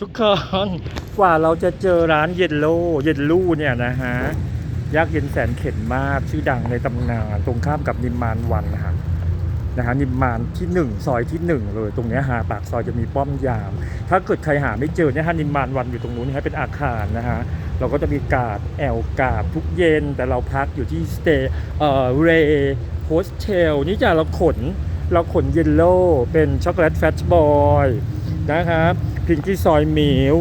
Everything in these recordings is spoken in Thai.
ทุกคนกว่าเราจะเจอร้านเยนโลเยนลู่เนี่ยนะฮะยักษ์เย็นแสนเข็นมากชื่อดังในตำนานตรงข้ามกับนิมมานวันนะฮะนะฮะนิมมานที่หนึ่งซอยที่หนึ่งเลย ตรงเนี้ยฮะปากซอยจะมีป้อมยาม ถ้าเกิดใครหาไม่เจอเนี่ยฮะนิมมานวันอยู่ตรงนู้นนะฮะเป็นอาคารนะฮะเราก็จะมีกาดแอลกาดทุกเย็น แต่เราพักอยู่ที่สเตย์เอ่อเรย์โฮสเทลนี่จะเราขน เราขนเยลโล่เป็นช็อกโกแลตแฟชบอยนะครับ พิงกี้ซอยมิล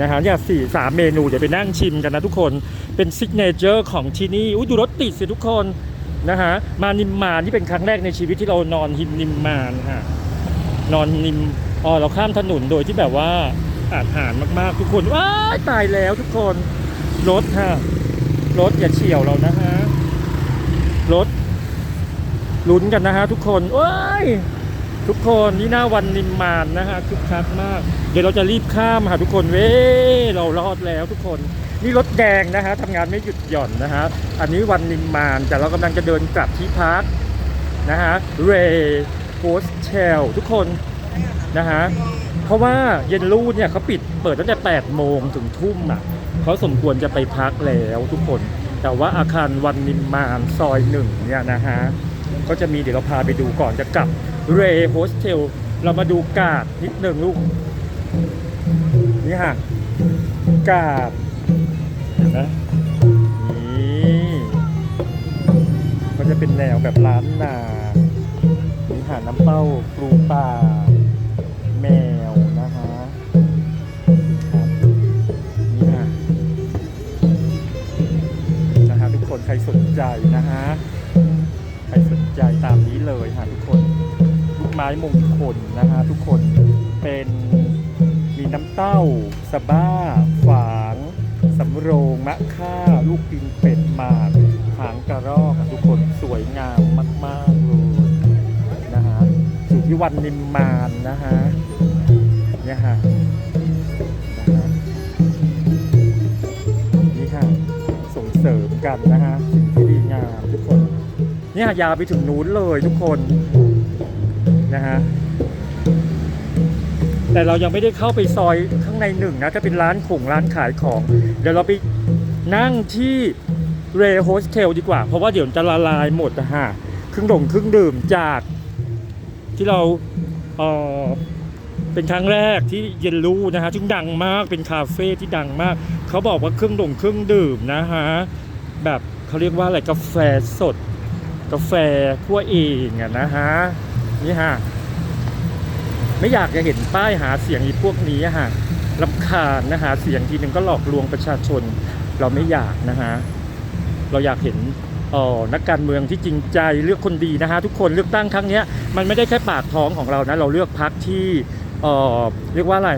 นะฮะเนี่ยสี่สามเมนู เดี๋ยวไปนั่งชิมกันนะทุกคนเป็นซิกเนเจอร์ของที่นี่อุ้ยดูรถติดสิทุกคนนะฮะมานิมมานนี่เป็นครั้งแรกในชีวิตที่เรานอนหิมนิมมานฮะนอนนิมอ๋อเราข้ามถนนโดยที่แบบว่าอาหารมากๆทุกคนว้าตายแล้วทุกคนรถฮะรถอย่าเฉียวเรานะฮะรถลุ้นกันนะฮะทุกคนว้าย ทุกคนนี่หน้าวันนิมมานนะฮะคึกคักมาก เดี๋ยวเราจะรีบข้ามค่ะทุกคนเว้ยเรารอดแล้วทุกคน นี่รถแดงนะฮะทำงานไม่หยุดหย่อนนะฮะอันนี้วันนิมมานแต่เรากำลังจะเดินกลับที่พักนะฮะเรย์โฮสเทลทุกคนนะฮะเพราะว่าเย็นรูดเนี่ยเขาปิดเปิดตั้งแต่8โมงถึงทุ่มอะเขาสมควรจะไปพักแล้วทุกคน แต่ว่าอาคารวันนิมมานซอยหนึ่งเนี่ยนะฮะก็จะมีเดี๋ยวเราพาไปดูก่อนจะกลับ เรย์โฮสเทลเรามาดูกาดนิดหนึ่งลูก นี่ฮะกาดเห็นไหมนี่ก็จะเป็นแนวแบบร้านนามีหาน้ำเป้าปลูป่า แมวนะฮะครับนี่ฮะนะฮะทุกคนใครสนใจนะฮะ ใครสนใจตามนี้เลยฮะทุกคน ไม้มงคลนะฮะทุกคนเป็นมีน้ำเต้าสบ้า ฝางสำโรงมะค่า ลูกปินเป็ดหมาก หางกระรอกทุกคนสวยงามมาก ๆ เลยนะฮะอยู่ที่วันนิมมานนะฮะเนี่ยฮะนะฮะนี่ะส่งเสริมกันนะฮะสิ่งที่ดีงามทุกคนเนี่ยยาวไปถึงนู้นเลยทุกคน แต่เรายังไม่ได้เข้าไปซอยข้างในหนึ่งนะจะเป็นร้านของร้านขายของ เดี๋ยวเราไปนั่งที่เรโฮสเทลดีกว่า เพราะว่าเดี๋ยวจะละลายหมดนะฮะเครื่องด่งเครื่องดื่มจากที่เราเออเป็นครั้งแรกที่เยนรูนะฮะซึ่งดังมากเป็นคาเฟ่ที่ดังมาก เขาบอกว่าเครื่องด่งเครื่องดื่มนะฮะแบบเขาเรียกว่าอะไรกาแฟสด กาแฟคั่วเองอะนะฮะนี่ฮะ ไม่อยากจะเห็นป้ายหาเสียงอีพวกนี้ฮะลำคาญนะฮะเสียงทีหนึ่งก็หลอกลวงประชาชน เราไม่อยากนะฮะเราอยากเห็นออนักการเมืองที่จริงใจเลือกคนดีนะฮะทุกคนเลือกตั้งครั้งนี้มันไม่ได้แค่ปากท้องของเรานะ เราเลือกพักที่เออเรียกว่าอะไร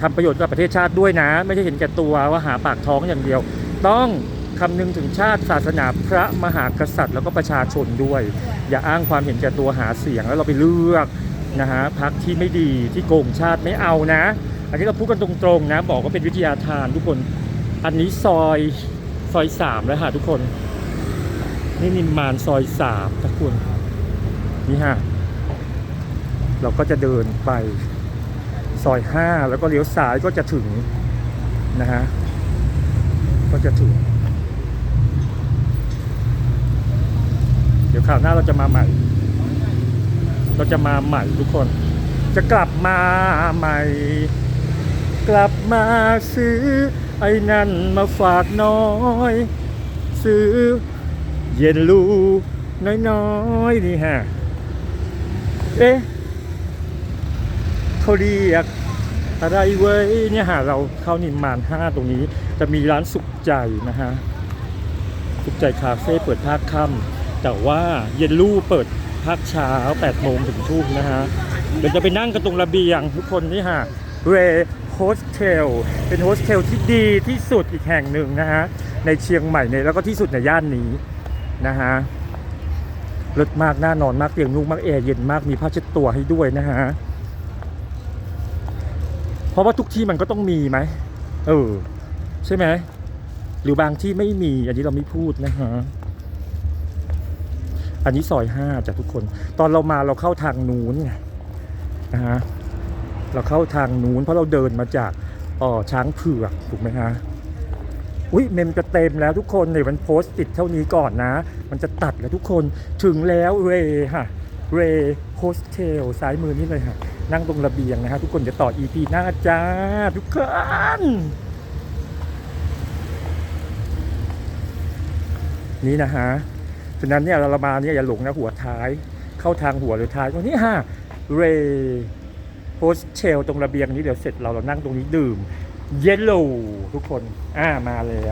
ทำประโยชน์กับประเทศชาติด้วยนะ ไม่ใช่เห็นแก่ตัวว่าหาปากท้องอย่างเดียว ต้องคำนึงถึงชาติศาสนาพระมหากษัตริย์ แล้วก็ประชาชนด้วย อย่าอ้างความเห็นแก่ตัวหาเสียงแล้วเราไปเลือก นะฮะพักที่ไม่ดีที่โกงชาติไม่เอานะ อันนี้เราพูดกันตรงๆนะ บอกว่าเป็นวิทยาทานทุกคน อันนี้ซอยซอยสามแล้วค่ะทุกคน นี่นิมมานซอยสามทุกคนนี่ฮะเราก็จะเดินไปซอยห้าแล้วก็เลี้ยวซ้ายก็จะถึงนะฮะก็จะถึง เดี๋ยวคราวหน้าเราจะมาใหม่ เราจะมาใหม่ทุกคน จะกลับมาใหม่ กลับมาซื้อ ไอ้นั่นมาฝากน้อย ซื้อ เย็นรูน้อยๆนี่ฮะ เอ๊ะเขาเรียกอะไรเว้ยเนี่ยฮะเราเข้านิมมานห้าตรงนี้ จะมีร้านสุขใจนะฮะสุขใจคาเฟ่เปิดภาคค่ำแต่ว่าเย็นลู่เปิด ภาคเช้า8โมงถึงทุ่มนะฮะ เดี๋ยวจะไปนั่งกันตรงระเบียงทุกคนนี่ฮะเรโฮสเทลเป็นโฮสเทลที่ดีที่สุดอีกแห่งหนึ่งนะฮะ ในเชียงใหม่ในแล้วก็ที่สุดในย่านนี้นะฮะรถมากน่านอนมากเตียงนุ่มมากแอร์เย็นมากมีผ้าเช็ดตัวให้ด้วยนะฮะ เพราะว่าทุกที่มันก็ต้องมีไหมเออ ใช่ไหมหรือบางที่ไม่มีอันนี้เราไม่พูดนะฮะ อันนี้ซอยห้าจ้ะทุกคน ตอนเรามาเราเข้าทางนู้นไงนะฮะเราเข้าทางนู้นเพราะเราเดินมาจากอ๋อช้างเผือกถูกไหมฮะอุ้ยเมมจะเต็มแล้วทุกคนเนี่ยมันโพสต์ติดเท่านี้ก่อนนะ มันจะตัดแล้วทุกคนถึงแล้วเรค่ะเรโฮสเทลซ้ายมือนี่เลยค่ะนั่งตรงระเบียงนะฮะทุกคนจะต่อ EP หน้าจ้าทุกคนนี่นะฮะ ฉะนั้นเนี่ยเรามาเนี่ยอย่าหลงนะหัวท้าย เข้าทางหัวหรือท้ายตรงนี้ฮะเรโฮสเทลตรงระเบียงนี้เดี๋ยวเสร็จเราเรานั่งตรงนี้ดื่ม เยลโล่ทุกคน อ่ามาแล้ว